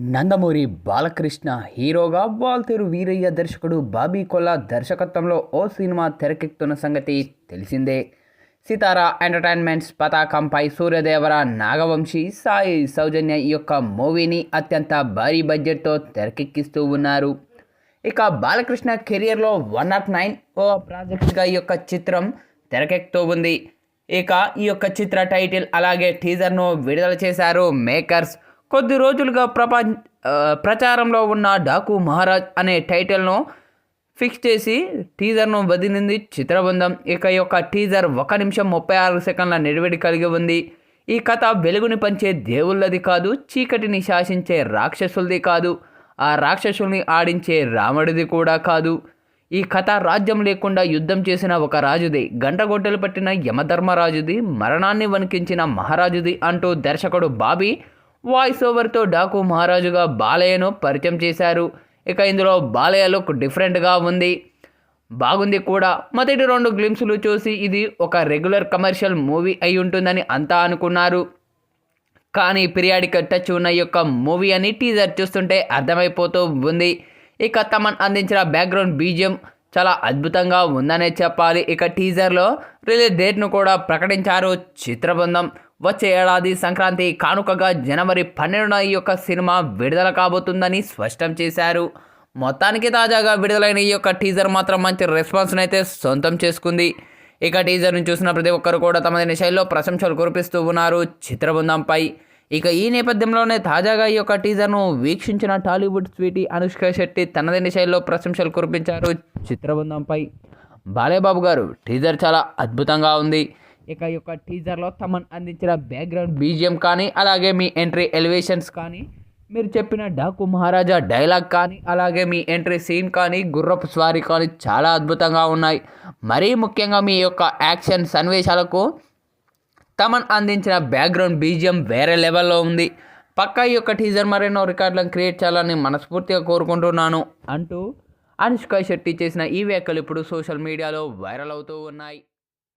నందమూరి బాలకృష్ణ హీరోగా వాల్తేరు వీరయ్య దర్శకుడు బాబీ కొల్లా దర్శకత్వంలో ఓ సినిమా తెరకెక్కుతున్న సంగతి తెలిసిందే. సితారా ఎంటర్టైన్మెంట్స్ పతాకంపై సూర్యదేవర నాగవంశీ సాయి సౌజన్య ఈ యొక్క మూవీని అత్యంత భారీ బడ్జెట్తో తెరకెక్కిస్తూ ఉన్నారు. ఇక బాలకృష్ణ కెరియర్లో వన్ నాట్ నైన్ ఓ ప్రాజెక్ట్గా ఈ యొక్క చిత్రం తెరకెక్కుతూ ఉంది. ఇక ఈ యొక్క చిత్ర టైటిల్ అలాగే టీజర్ను విడుదల చేశారు మేకర్స్ కొద్ది రోజులుగా ప్రపంచ ప్రచారంలో ఉన్న డాకు మహారాజ్ అనే టైటిల్ను ఫిక్స్ చేసి టీజర్ను వదిలింది చిత్రబృందం. ఇక యొక్క టీజర్ ఒక నిమిషం ముప్పై ఆరు సెకండ్ల నిడివిడి కలిగి ఉంది. ఈ కథ వెలుగుని పంచే దేవుళ్ళది కాదు చీకటిని శాసించే రాక్షసులది కాదు. ఆ రాక్షసుల్ని ఆడించే రాముడిది కూడా కాదు. ఈ కథ రాజ్యం లేకుండా యుద్ధం చేసిన ఒక రాజుది గంటగొడ్డలు పట్టిన యమధర్మరాజుది మరణాన్ని వణికించిన మహారాజుది అంటూ దర్శకుడు బాబీ వాయిస్ ఓవర్తో డాకు మహారాజుగా బాలయ్యను పరిచయం చేశారు. ఇక ఇందులో బాలయ్య లుక్ డిఫరెంట్గా ఉంది. బాగుంది కూడా. మొదటి రెండు గ్లిమ్స్లు చూసి ఇది ఒక రెగ్యులర్ కమర్షియల్ మూవీ అయి ఉంటుందని అంతా అనుకున్నారు. కానీ పిరియాడిక టచ్ ఉన్న యొక్క మూవీ అని టీజర్ చూస్తుంటే అర్థమైపోతూ ఉంది. ఇక తమన్ అందించిన బ్యాక్గ్రౌండ్ బీజియం చాలా అద్భుతంగా ఉందనే చెప్పాలి. ఇక టీజర్లో రిలీజ్ డేట్ను కూడా ప్రకటించారు చిత్రబృందం. వచ్చే ఏడాది సంక్రాంతి కానుకగా జనవరి పన్నెండున ఈ యొక్క సినిమా విడుదల కాబోతుందని స్పష్టం చేశారు. మొత్తానికి తాజాగా విడుదలైన ఈ యొక్క టీజర్ మాత్రం మంచి రెస్పాన్స్ని అయితే సొంతం చేసుకుంది. ఇక టీజర్ను చూసిన ప్రతి ఒక్కరు కూడా తమదైన శైలిలో ప్రశంసలు కురిపిస్తూ ఉన్నారు చిత్రబృందంపై. ఇక ఈ నేపథ్యంలోనే తాజాగా ఈ యొక్క టీజర్ను వీక్షించిన టాలీవుడ్ స్వీటీ అనుష్క శెట్టి తనదైన శైలిలో ప్రశంసలు కురిపించారు చిత్రబృందంపై. బాలేబాబు గారు టీజర్ చాలా అద్భుతంగా ఉంది. ఇక యొక్క టీజర్లో తమన్ అందించిన బ్యాక్గ్రౌండ్ బీజిఎం కానీ అలాగే మీ ఎంట్రీ ఎలివేషన్స్ కానీ మీరు చెప్పిన డాకు మహారాజా డైలాగ్ కానీ అలాగే మీ ఎంట్రీ సీన్ కానీ గుర్రపు స్వారీ కానీ చాలా అద్భుతంగా ఉన్నాయి. మరీ ముఖ్యంగా మీ యొక్క యాక్షన్ సన్నివేశాలకు తమన్ అందించిన బ్యాక్గ్రౌండ్ బీజియం వేరే లెవెల్లో ఉంది. పక్కా ఈ యొక్క టీజర్ మరెన్నో రికార్డులను క్రియేట్ చేయాలని మనస్ఫూర్తిగా కోరుకుంటున్నాను. అంటూ అనుష్క శెట్టి చేసిన ఈ వ్యాఖ్యలు ఇప్పుడు సోషల్ మీడియాలో వైరల్ అవుతూ ఉన్నాయి.